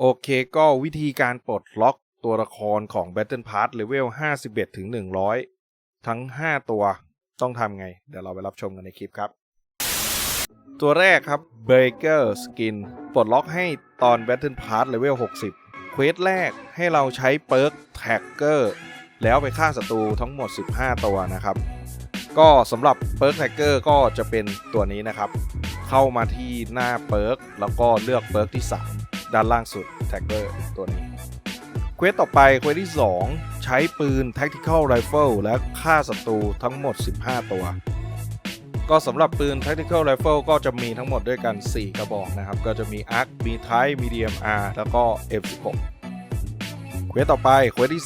โอเคก็วิธีการปลดล็อกตัวละครของ Battle Pass เลเวล51 ถึง 100 ทั้ง 5 ตัวต้องทำไง เดี๋ยวเราไปรับชมกันในคลิปครับ ตัวแรกครับ Breaker Skin ปลดล็อกให้ตอน Battle Pass เลเวล60 เควสแรกให้เราใช้เปิร์ก Tracker แล้วไปฆ่าศัตรูทั้งหมด 15 ตัวนะครับ ก็สำหรับเปิร์ก Tracker ก็จะเป็นตัวนี้นะครับ เข้ามาที่หน้าเปิร์กแล้วก็เลือกเปิร์กที่ 3 ด้านล่างสุด Tracker ตัวนี้เควสต่อไปเควสที่ 2 ใช้ปืน Tactical Rifle และฆ่าศัตรูทั้งหมด 15 ตัว ก็สำหรับปืน Tactical Rifle ก็จะมีทั้งหมดด้วยกัน 4 กระบอกนะครับ ก็จะมี Arc มี Type Medium R แล้วก็ M16 เควสต่อไปเควสที่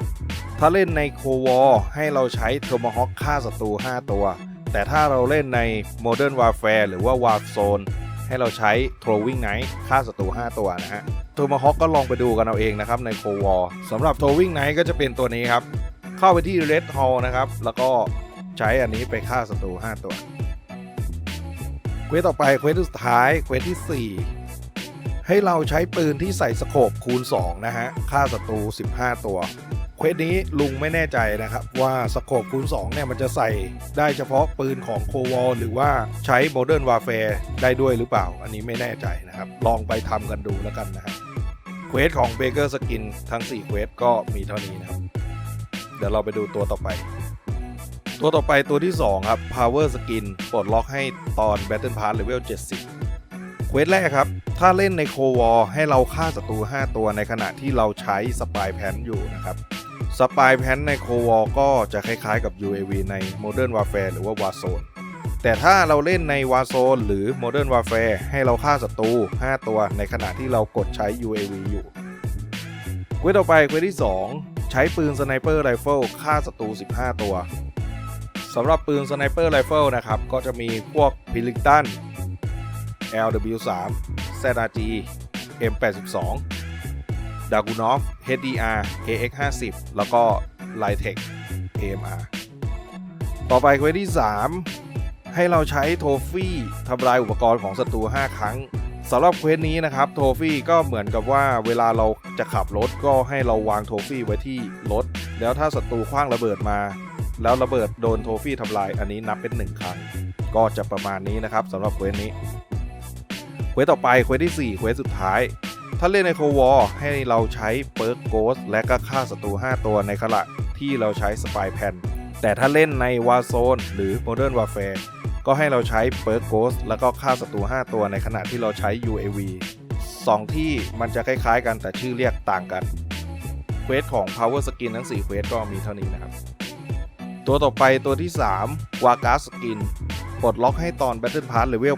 3 ถ้าเล่นในโควอให้เราใช้ Tomahawk ฆ่าศัตรู 5 ตัว แต่ถ้าเราเล่นใน Modern Warfare หรือว่า Warzone ให้เราใช้ Throwing Knife ฆ่าศัตรู 5 ตัวนะฮะโทมาฮอกก็ลองไปดูกันเอาเองนะครับในโควอลสำหรับ Throwing Knife ก็จะเป็นตัวนี้ครับ เข้าไปที่ Red Hall นะครับ แล้วก็ใช้อันนี้ไปฆ่าศัตรู 5 ตัวเควสต่อไปเควสสุดท้ายเควสที่ 4 ให้เราใช้ปืนที่ใส่สโคปคูณ 2 นะฮะฆ่าศัตรู 15 ตัว เควสนี้ลุงไม่แน่ใจนะครับว่าสโคปคูณ2เนี่ยมันจะใส่ได้เฉพาะปืนของโควอลหรือว่าใช้ Modern Warfare ได้ด้วยหรือเปล่า อันนี้ไม่แน่ใจนะครับ ลองไปทำกันดูแล้วกันนะฮะเควสของ Baker Skin ทั้ง4เควสก็มีเท่านี้นะครับ เดี๋ยวเราไปดูตัวต่อไป ตัวต่อไปตัวที่ 2 ครับ Power Skin ปลดล็อกให้ตอน Battle Pass Level 70 เควสแรกครับถ้าเล่นในโควอลให้เราฆ่าศัตรู5 ตัวในขณะที่เราใช้สปายแพนอยู่นะครับ สปายแพนในโควอลก็จะคล้ายๆกับ UAV ใน Modern Warfare หรือว่า Warzone แต่ถ้าเราเล่นใน Warzone หรือ Modern Warfare ให้เราฆ่าศัตรู 5 ตัวในขณะที่เรากดใช้ UAV อยู่เควสต่อไปเควสที่ 2 ใช้ปืน Sniper Rifle ฆ่าศัตรู 15 ตัวสำหรับปืน Sniper Rifle นะครับ ก็จะมีพวก p i l l i n g t o n LW3 ZRG M82 ดากูนอฟ HDR KX50 แล้วก็ l i t e c AMR ต่อไปเควสที่ 3 ให้เราใช้โทฟี่ทำลายอุปกรณ์ของศัตรู 5 ครั้งสำหรับเควสนี้นะครับโทฟี่ก็เหมือนกับว่าเวลาเราจะขับรถก็ให้เราวางโทฟี่ไว้ที่รถ แล้วถ้าศัตรูคว้างระเบิดมา แล้วระเบิดโดนโทฟี่ทำลายอันนี้นับเป็น 1 ครั้ง ก็จะประมาณนี้นะครับสำหรับเควสนี้เควสต่อไปเควสที่ 4 เควสสุดท้าย ถ้าเล่นในโควอลให้เราใช้เปิร์กโกสและก็ฆ่าศัตรู 5 ตัวในขณะที่เราใช้สปายแพนแต่ถ้าเล่นใน Warzone หรือ Modern Warfare ก็ให้เราใช้เปิร์กโกสแล้วก็ฆ่าศัตรู 5 ตัวในขณะที่เราใช้ UAV 2 ที่มันจะคล้ายๆกันแต่ชื่อเรียกต่างกันเควสของ Power Skin ทั้ง 4 เควสก็มีเท่านี้นะครับ ตัวต่อไปตัวที่3 w a g a Skin ปลดล็อกให้ตอน Battle Pass Level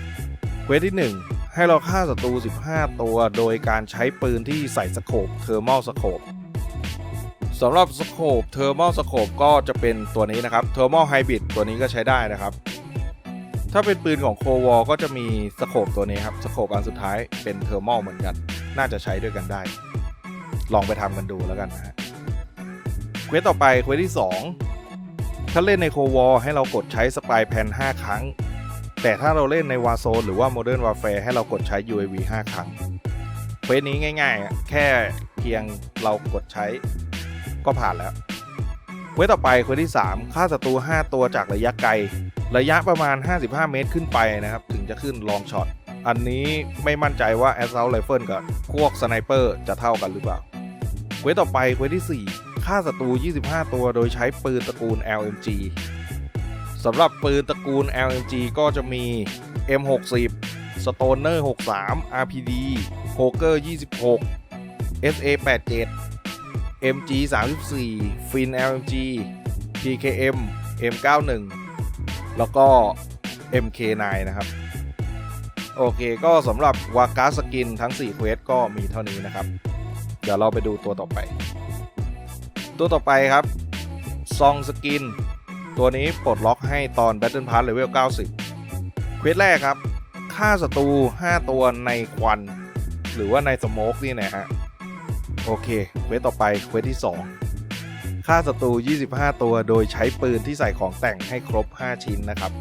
80 เควสที่ 1 ให้เราฆ่าศัตรู 15 ตัว โดยการใช้ปืนที่ใส่สโคปเทอร์ม l ลสโคปสำหรับสโคปเทอร์ม l ลสโคปก็จะเป็นตัวนี้นะครับเทอร์ม l ลไฮบริดตัวนี้ก็ใช้ได้นะครับ ถ้าเป็นปืนของโควอก็จะมีสโคปตัวนี้ครับสโคปอันสุดท้ายเป็นเทอร์ม l ลเหมือนกัน น่าจะใช้ด้วยกันได้ ลองไปทำกันดูแล้วกันนะฮะเควสต่อไปเควสที่ 2 ถ้าเล่นในโควอให้เรากดใช้สปายแพน5ครั้ง แต่ถ้าเราเล่นใน Warzone หรือว่า Modern Warfare ให้เรากดใช้ UAV 5 ครั้งเคสนี้ง่ายๆ แค่เพียงเรากดใช้ก็ผ่านแล้วเคสต่อไปเคสที่3ฆ่าศัตรู 5 ตัวจากระยะไกล ระยะประมาณ 55 เมตรขึ้นไปนะครับ ถึงจะขึ้นลองช็อต อันนี้ไม่มั่นใจว่า Assault Rifle กับพวกสไนเปอร์จะเท่ากันหรือเปล่าเคสต่อไปเคสที่4ฆ่าศัตรู 25 ตัวโดยใช้ปืนตระกูล LMG สำหรับปืนตระกูล LMG ก็จะมี M60 Stoner 63 RPD Poker 26 SA87 MG 34 Fin LMG PKM M91 แล้วก็ MK9 นะครับ โอเคก็สำหรับวากาสกินทั้ง 4 เควสก็มีเท่านี้นะครับ เดี๋ยวเราไปดูตัวต่อไป ตัวต่อไปครับ ซองสกิน ตัวนี้ปลดล็อกให้ตอน Battle Pass Level 90 เควสแรกครับฆ่าศัตรู 5 ตัวในควัน หรือว่าในสโมกนี่นะฮะ โอเค เควสต่อไป เควสที่ 2 ฆ่าศัตรู 25 ตัวโดยใช้ปืนที่ใส่ของแต่งให้ครบ 5 ชิ้นนะครับ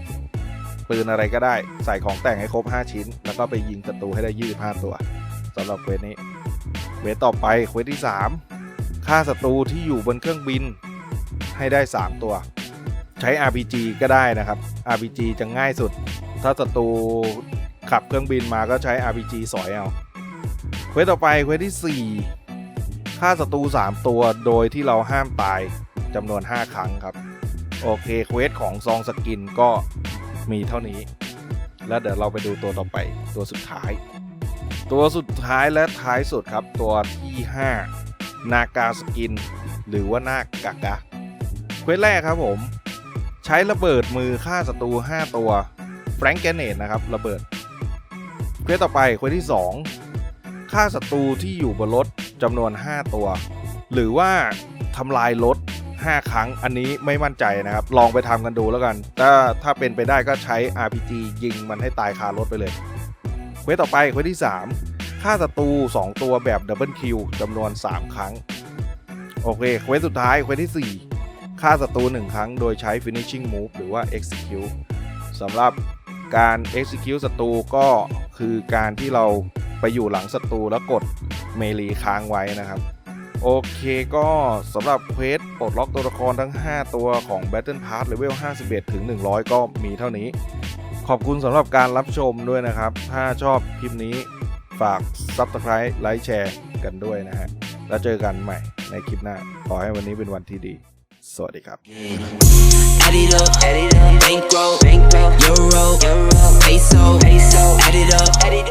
ปืนอะไรก็ได้ใส่ของแต่งให้ครบ 5 ชิ้น แล้วก็ไปยิงศัตรูให้ได้ 25 ตัวสำหรับเควสนี้ เควสต่อไป เควสที่ 3 ฆ่าศัตรูที่อยู่บนเครื่องบินให้ได้ 3 ตัว ใช้ RPG ก็ได้นะครับ RPG จะง่ายสุด ถ้าศัตรูขับเครื่องบินมาก็ใช้ RPG สอยเอาเควสต่อไปเควสที่ 4 ฆ่าศัตรู 3 ตัวโดยที่เราห้ามตายจำนวน 5 ครั้งครับ โอเคเควสของซองสกินก็มีเท่านี้ แล้วเดี๋ยวเราไปดูตัวต่อไปตัวสุดท้าย ตัวสุดท้ายและท้ายสุดครับตัวที่ 5 นากาสกิน หรือว่านากกากะเควสแรกครับผม ใช้ระเบิดมือฆ่าศัตรู 5 ตัวแฟรงเกเนตนะครับ ระเบิดเควสต่อไปเควสที่ 2ฆ่าศัตรูที่อยู่บนรถจำนวน 5 ตัว หรือว่าทำลายรถ 5 ครั้งอันนี้ไม่มั่นใจนะครับ ลองไปทำกันดูแล้วกัน ถ้าถ้าเป็นไปได้ก็ใช้ RPG ยิงมันให้ตายคารถไปเลยเควสต่อไปเควสที่ 3ฆ่าศัตรู 2 ตัวแบบดับเบิลคิวจำนวน 3 ครั้ง โอเคเควสสุดท้ายเควสที่ 4 ฆ่าศัตรู1ครั้งโดยใช้ finishing move หรือว่า execute สำหรับการ execute ศัตรูก็คือการที่เราไปอยู่หลังศัตรูแล้วกดเมลีค้างไว้นะครับ โอเคก็สำหรับเควสปลดล็อกตัวละครทั้ง 5 ตัวของ Battle Pass Level 51 ถึง 100 ก็มีเท่านี้ ขอบคุณสำหรับการรับชมด้วยนะครับ ถ้าชอบคลิปนี้ฝาก Subscribe ไลค์แชร์กันด้วยนะฮะ แล้วเจอกันใหม่ในคลิปหน้า ขอให้วันนี้เป็นวันที่ดี สวัสดีครับ Add it up, add it up, bankroll, bankroll, euro, euro, peso, peso, add it up, add it